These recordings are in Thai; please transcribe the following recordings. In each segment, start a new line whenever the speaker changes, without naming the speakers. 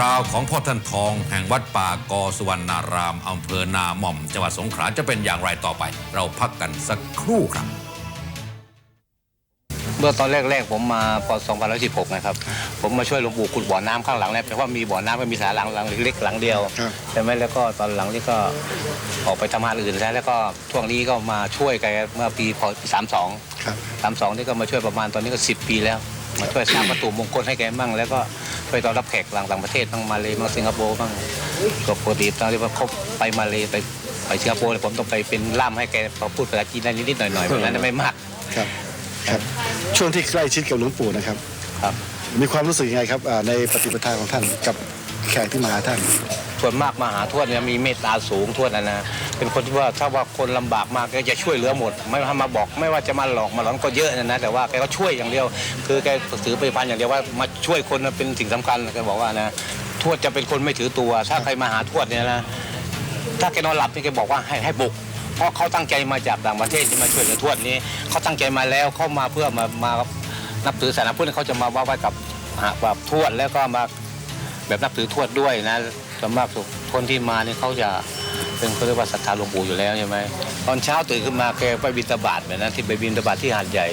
ราวของพ่อท่านทองแห่งวัดป่ากอสุวรรณารามอำเภอนาหม่อม จังหวัดสงขลาจะเป็นอย่างไรต่อไป เราพักกันสักครู่ครับ
เมื่อตอนแรกๆผมมาป2516 นะครับ ผมมาช่วยหลวงปู่ขุดบ่อน้ำข้างหลังเนี่ยเพราะว่ามีบ่อน้ำก็มีสาหลังหลังเล็กๆหลังเดียว
ครับ
ใช่ไหมแล้วก็ตอนหลังนี้ก็ออกไปทำงานอื่นแล้วแล้วก็ช่วงนี้ก็มาช่วยกันเมื่อปีพศ32
ครับ
32นี่ก็มาช่วยประมาณตอนนี้ก็ 10 ปีแล้ว มาช่วยสร้างประตูมงคลให้แกบ้างแล้วก็ ช่วยต้อนรับแขกหลังต่างประเทศบ้างมาเลยบ้างสิงคโปร์บ้างก็ปกติตอนที่ว่าเขาไปมาเลยไปไปสิงคโปร์เนี่ยผมต้องไปเป็นล่ามให้แกพอพูดภาษาจีนได้นิดๆหน่อยๆแบบนั้นไม่มาก
ครับครับ ช่วงที่ใกล้ชิดกับหลวงปู่นะครับ
ครับ
มีความรู้สึกยังไงครับอ่าในปฏิปทาของท่านกับแขกที่มาหาท่าน
ส่วนมากมาหาทวดเนี่ยมีเมตตาสูงทวดนะนะ เป็นคนที่ว่าถ้าว่าคนลำบากมากก็จะช่วยเหลือหมด ไม่ว่ามาบอก ไม่ว่าจะมาหลอกมาหลอนก็เยอะนะนะแต่ว่าแกก็ช่วยอย่างเดียว คือแกถือไปพันอย่างเดียวว่ามาช่วยคนเป็นสิ่งสำคัญแกบอกว่านะทวดจะเป็นคนไม่ถือตัว ถ้าใครมาหาทวดเนี่ยนะถ้าแกนอนหลับนี่แกบอกว่าให้ให้บุกเพราะเขาตั้งใจมาจากต่างประเทศที่มาช่วยเหลือทวดนี้เขาตั้งใจมาแล้วเขามาเพื่อมามานับถือศาสนาพุทธเขาจะมาไว้กับหาแบบทวดแล้วก็มาแบบนับถือทวดด้วยนะ ส่วนมากคนที่มาเนี่ยเขาจะเป็นเขาเรียกว่าศรัทธาหลวงปู่อยู่แล้วใช่ไหมตอนเช้าตื่นขึ้นมาแกไปบิณฑบาตแบบนั้นที่ไปบิณฑบาตที่หาดใหญ่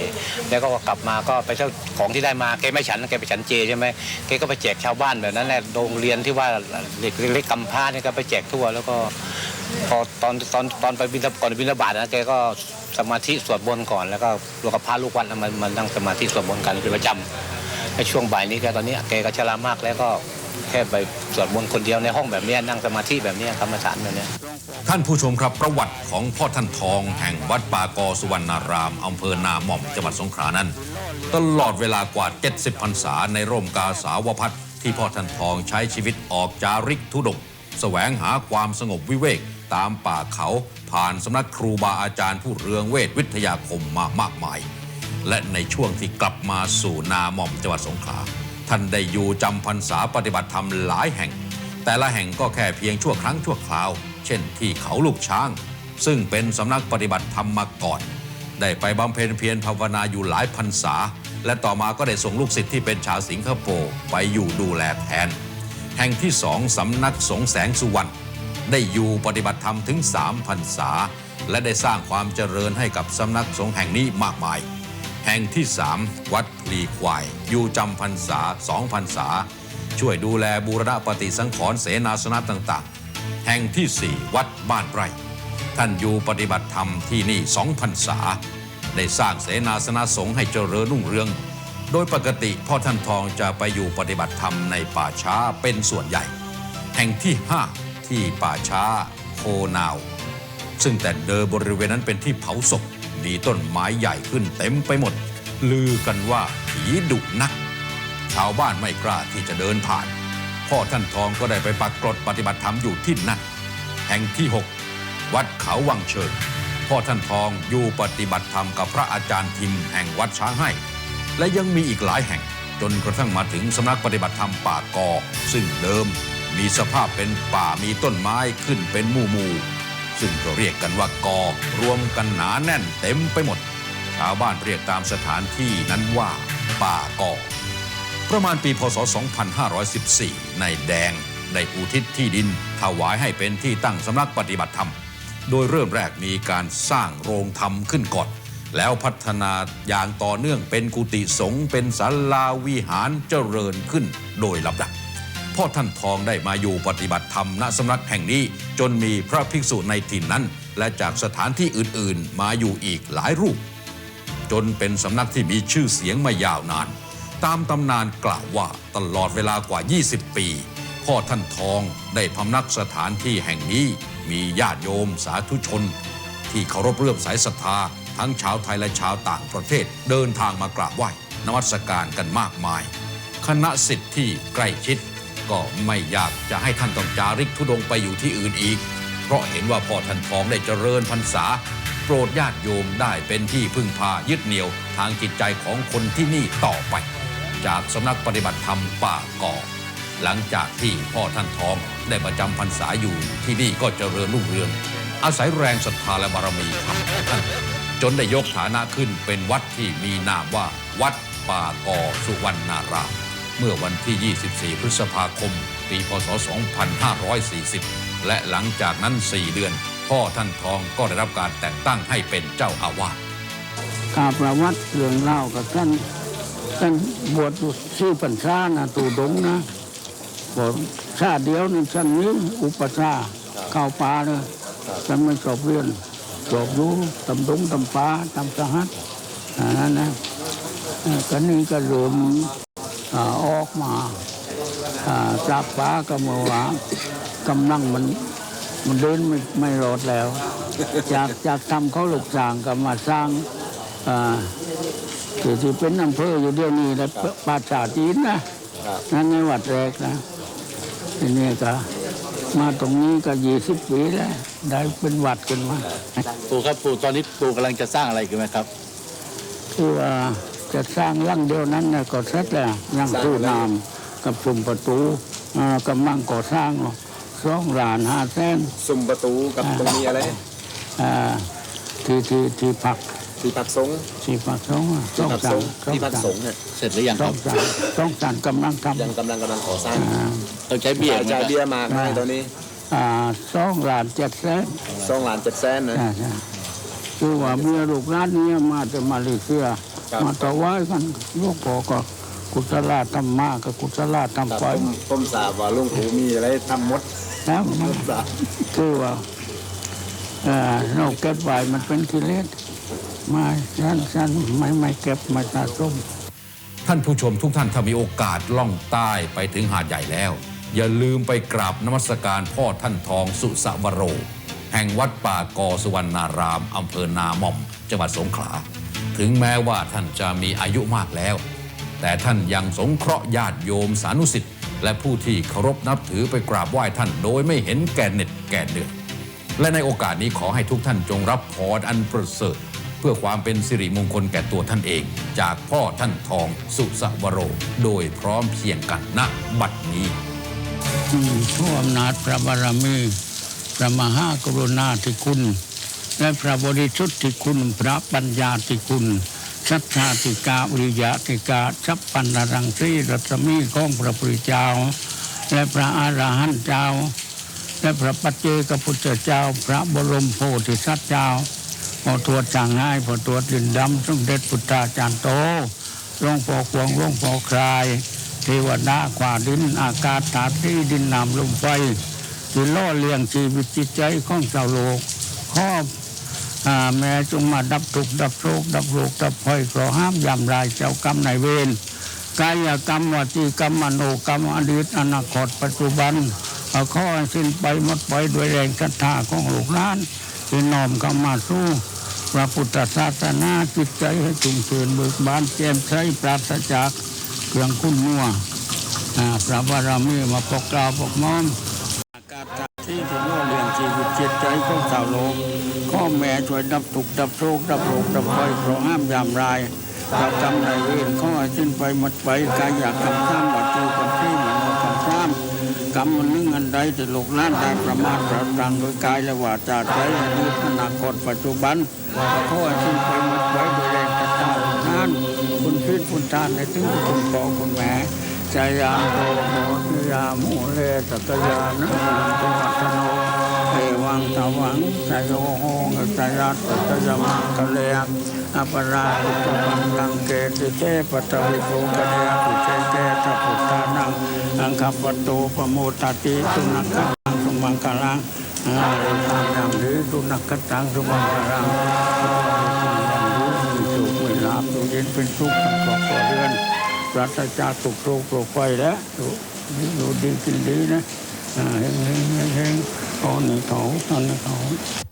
แล้วก็กลับมาก็ไปเช่าของที่ได้มาแกไม่ฉันแกไปฉันเจใช่ไหมแกก็ไปแจกชาวบ้านแบบนั้นแหละโรงเรียนที่ว่าเด็กเล็กกำพร้าเนี่ยก็ไปแจกทั่ว แล้วก็พอตอนตอนตอนไปบิณฑก่อนบิณฑบาตนะแกก็สมาธิสวดมนต์ก่อน แล้วก็รวมกับพระลูกวัดมันมันนั่งสมาธิสวดมนต์กันเป็นประจำในช่วงบ่ายนี้แกตอนนี้แกก็ชรามากแล้วก็ แค่ไปสวดมนต์คนเดียวในห้องแบบนี้นั่งสมาธิแบบนี้กรรมฐานแบบนี้
ท่านผู้ชมครับประวัติของพ่อท่านทอง แห่งวัดป่ากอสุวรรณารามอำเภอนาหม่อมจังหวัดสงขลานั้น ตลอดเวลากว่า 70พรรษาในร่มกาสาวพัฒที่พ่อท่านทองใช้ชีวิตออกจาริกทุดงแสวงหาความสงบวิเวกตามป่าเขาผ่านสำนักครูบาอาจารย์ผู้เรืองเวทวิทยาคมมามากมาย และในช่วงที่กลับมาสู่นาหม่อมจังหวัดสงขลา ท่านได้อยู่จำพรรษาปฏิบัติธรรมหลายแห่ง แต่ละแห่งก็แค่เพียงชั่วครั้งชั่วคราว เช่นที่เขาลูกช้าง ซึ่งเป็นสำนักปฏิบัติธรรมมาก่อน ได้ไปบำเพ็ญเพียรภาวนาอยู่หลายพรรษา และต่อมาก็ได้ส่งลูกศิษย์ที่เป็นชาวสิงคโปร์ไปอยู่ดูแลแทน แห่งที่สองสำนักสงแสงสุวรรณได้อยู่ปฏิบัติธรรมถึง3พรรษา และได้สร้างความเจริญให้กับสำนักสงฆ์แห่งนี้มากมาย แห่งที่ 3 วัดพลีควาย อยู่จำพรรษาสองพรรษา ช่วยดูแลบูรณะปฏิสังขรณ์เสนาสนะต่างๆ แห่งทีสี่ 4 วัดบ้านไร่ ท่านอยู่ปฏิบัติธรรมที่นี่สองพรรษา ได้สร้างเสนาสนะสงฆ์ให้เจริญรุ่งเรือง โดยปกติพ่อท่านทองจะไปอยู่ปฏิบัติธรรมในป่าช้าเป็นส่วนใหญ่ แห่งที่ 5 ที่ป่าช้าโคนาว ซึ่งแต่เดิมบริเวณนั้นเป็นที่เผาศพ มีต้นไม้ใหญ่ขึ้นเต็มไปหมด ลือกันว่าผีดุนัก ชาวบ้านไม่กล้าที่จะเดินผ่าน พ่อท่านทองก็ได้ไปปักกรดปฏิบัติธรรมอยู่ที่นั่น แห่งที่ 6 วัดเขาวังเชิงพ่อท่านทองอยู่ปฏิบัติธรรมกับพระอาจารย์ทิมแห่งวัดช้างให้ และยังมีอีกหลายแห่งจนกระทั่งมาถึงสำนักปฏิบัติธรรมป่ากอ ซึ่งเดิมมีสภาพเป็นป่ามีต้นไม้ขึ้นเป็นหมู่หมู่ ซึ่งก็เรียกกันว่ากอรวมกันหนาแน่นเต็มไปหมด ชาวบ้านเรียกตามสถานที่นั้นว่า ป่ากอ ประมาณปีพศ 2514ในายแดงได้อุทิศที่ดินถวายให้เป็นที่ตั้งสำนักปฏิบัติธรรม โดยเริ่มแรกมีการสร้างโรงธรรมขึ้นก่อน แล้วพัฒนาอย่างต่อเนื่องเป็นกุฏิสงฆ์เป็นศาลาวิหารเจริญขึ้นโดยลำดับ พ่อท่านทองได้มาอยู่ปฏิบัติธรรมณสำนักแห่งนี้ จนมีพระภิกษุในถิ่นนั้น และจากสถานที่อื่นๆ มาอยู่อีกหลายรูป จนเป็นสำนักที่มีชื่อเสียงมายาวนาน ตามตำนานกล่าวว่าตลอดเวลากว่า 20 ปี พ่อท่านทองได้พำนักสถานที่แห่งนี้ มีญาติโยมสาธุชน ที่เคารพเรื่อมสายศรัทธาทั้งชาวไทยและชาวต่างประเทศเดินทางมากราบไหว้นมัสการกันมากมาย คณะสิทธิ์ที่ใกล้ชิด ก็ไม่อยากจะให้ท่านต้องจาริกธุดงไปอยู่ที่อื่นอีก เพราะเห็นว่าพ่อท่านทองได้เจริญพรรษา โปรดญาติโยมได้เป็นที่พึ่งพายึดเหนี่ยวทางจิตใจของคนที่นี่ต่อไป จากสำนักปฏิบัติธรรมป่ากอหลังจากที่พ่อท่านทองได้ประจำพรรษาอยู่ที่นี่ก็เจริญรุ่งเรือง อาศัยแรงศรัทธาและบารมีธรรมของท่านจนได้ยกฐานะขึ้นเป็นวัดที่มีนามว่า วัดป่ากอสุวรรณาราม เมื่อวันที่ 24 พฤษภาคม ปี พศ 2540 และหลังจากนั้น 4 เดือน พ่อท่านทองก็ได้รับการแต่งตั้งให้เป็นเจ้าอาวาส
กาประวัติเรื่องเล่ากับท่านท่านบวชชื่อปัญชานะตูดงนะบวชชาเดียวนี่ท่านนี้อุปชาเข้าป่าเลยท่านไม่จบเรียนจบรู้ตำดงตำป่าตำสหัสอันนั้นนะก็นี่ก็ริ่ม อ่าออกมาอ่าจากป่าก็มาว่ากำลังมันมันเดินไม่ไม่รอดแล้ว จากจากทำเขาหลุกสร้างก็มาสร้างอ่าที่ที่เป็นอำเภออยู่เดี๋ยวนี้นะป่าชาจีนนะนั่นในวัดแรกนะทีนี้ก็มาตรงนี้ก็ยี่สิบปีแล้วได้เป็นวัดกันมา
ปู่ครับปู่ตอนนี้ปู่กำลังจะสร้างอะไรกันไหมครับ
คือว่า จะสร้างร่างเดียวนั้นนะก็เสร็จแล้วร่างตู้น้ำกับสุ่มประตูอ่ากำลังก่อสร้างสองล้านห้าแสน
สุ่มประตูกับตรงนี้อะไร
อ่าที่ที่ที่พัก
ที่พักสงฆ์
ที่พักสงฆ์อะส
ที่
อง
พัก
สา
ส
ม
งฆ์ที่พักสงฆ์เนี่ย
เสร็จหรือยัง
ส
ค
อ
รั
ง
บ
สามสองสามกำลังทำ
ยังกำลังกำลังก่อสร้าง
อ่า
ต้องใช้เบี้ย
จ่าย
ไหม
จ่าย
ครับ
เบี้ยมาให้ตอนนี้
อ่าสองล้านเจ็ดแสน
สองล้านเจ็ดแสนนะ
ใช่ใช่ คือว่าเมียลูกร้านนี้มาจะมาเลเซีย
ครับ
มาต่อไว้กันลูกพ่อก็กุศลาทำมากกับกุศลา
ครับ
ทำไป
ผมผมทราบว่าลุงปู่มีอะไรทำหมด
แล้วมัน
ทราบ
คือว่าเอ่อเราเก็บไว้มันเป็นกิเลสไม่ฉันฉันไม่ไม่เก็บไม่สะสม
ท่านผู้ชมทุกท่านถ้ามีโอกาสล่องใต้ไปถึงหาดใหญ่แล้ว อย่าลืมไปกราบนมัสการพ่อท่านทองสุสวโร แห่งวัดป่ากอสุวรรณารามอำเภอนาหม่อม จังหวัดสงขลา ถึงแม้ว่าท่านจะมีอายุมากแล้ว แต่ท่านยังสงเคราะห์ญาติโยมสานุสิทธิ์และผู้ที่เคารพนับถือไปกราบไหว้ท่านโดยไม่เห็นแก่เหน็ดแก่เหนื่อยและในโอกาสนี้ขอให้ทุกท่านจงรับพรอันประเสริฐเพื่อความเป็นสิริมงคลแก่ตัวท่านเอง จากพ่อท่านทองสุสวโร โดยพร้อมเพียงกันณบัดนี้
อืมทั่วอำนาจพระบารมี ระมหากรุณาธิคุณ และพระบริสุทธิคุณ พระปัญญาธิคุณชัตชาติกาอุริยะติกาชัพปันนรังสีรัศมีของพระพุทธเจ้า และพระอรหันต์เจ้า และพระปัจเจกพุทธเจ้า พระบรมโพธิสัตว์เจ้าพอตรวจจางง่ายพอตรวจดินดำสมเด็จพุทธาจารย์โตหลวงพ่อควงหลวงพ่อคลาย เทวดาขวาดินอากาศธาตุที่ดินน้ำลมไฟ ที่ล่อเลี้ยงชีวิตจิตใจของชาวโลกขออ่าแม่จงมาดับทุกข์ดับโศกดับโรคดับภัยขอห้ามยำรายเจ้ากรรมนายเวรกายกรรมวจีกรรมมโนกรรมอดีตอนาคตปัจจุบันข้อสิ้นไปหมดไปด้วยแรงศรัทธาของลูกหลานที่น้อมเข้ามาสู้พระพุทธศาสนาจิตใจให้ชุ่มชื่นเบิกบานแจ่มใสปราศจากเครื่องคุ้นมัวอ่าพระบารมีมาปกกล่าวปกม้อม จิตใจของชาวโลกข้อแม่ช่วยดับทุกข์ดับโศกดับโรคดับภัยเพราะห้ามยามรายเราจำในเวรข้อสิ้นไปหมดไปกายอยากกำซ้ำวัตถุกับที่มันกำซ้ำกรรมมันนึ่งอันใดที่ลูกล้านได้ประมาทประดังโดยกายและวาจาใจอดีตอนาคตปัจจุบันข้อสิ้นไปหมดไปโดยแรงกระตานั้นคุณพิษคุณทานในถึงคุณพ่อคุณแม่จายาโตโมยามุเลตตยานะตุมัตโน เอวังตวังจายโหงจายาตตยมังคะเลียงอปราปิตปังลังเกติเตปตวิโภคะเลปิเตเตทัพพุทธานังอังคปโตปโมตติสุนักขังสุมังคลังอาริตังยังหรือสุนักขังสุมังคลังมีสุขมีลาภอยู่เย็นเป็นสุขทั้งครอบครัวเรือนปราศจากตุกโรคโรคไฟแล้วอยู่อยู่ดีกินดีนะเฮงเฮงเฮง เฮงตอ